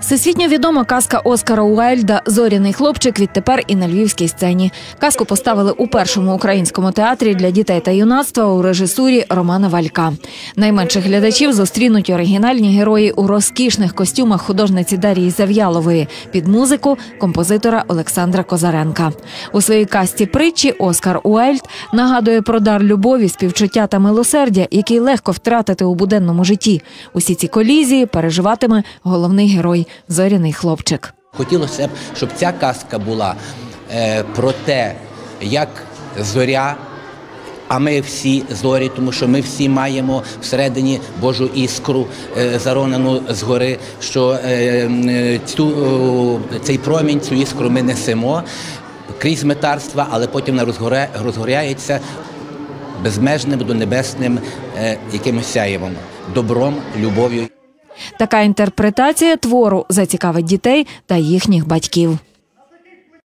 Всесвітньо відома казка Оскара Уайльда Зоряний хлопчик відтепер і на львівській сцені. Казку поставили у першому українському театрі для дітей та юнацтва у режисурі Романа Валька. Найменших глядачів зустрінуть оригінальні герої у розкішних костюмах художниці Дарії Зав'ялової під музику композитора Олександра Козаренка. У своїй касті притчі Оскар Уайльд нагадує про дар любові, співчуття та милосердя, який легко втратити у буденному житті. Усі ці колізії переживатиме головний герой зоряний хлопчик. Хотілося б, щоб ця казка була е, про те, як зоря. А ми всі зорі, тому що ми всі маємо всередині Божу іскру е, заронену згори, що е, цю, цей промінь, цю іскру ми несемо крізь метарства, але потім вона розгоря, розгоряється безмежним до небесним якимось сяєвом, добром, любов'ю. Така інтерпретація твору зацікавить дітей та їхніх батьків.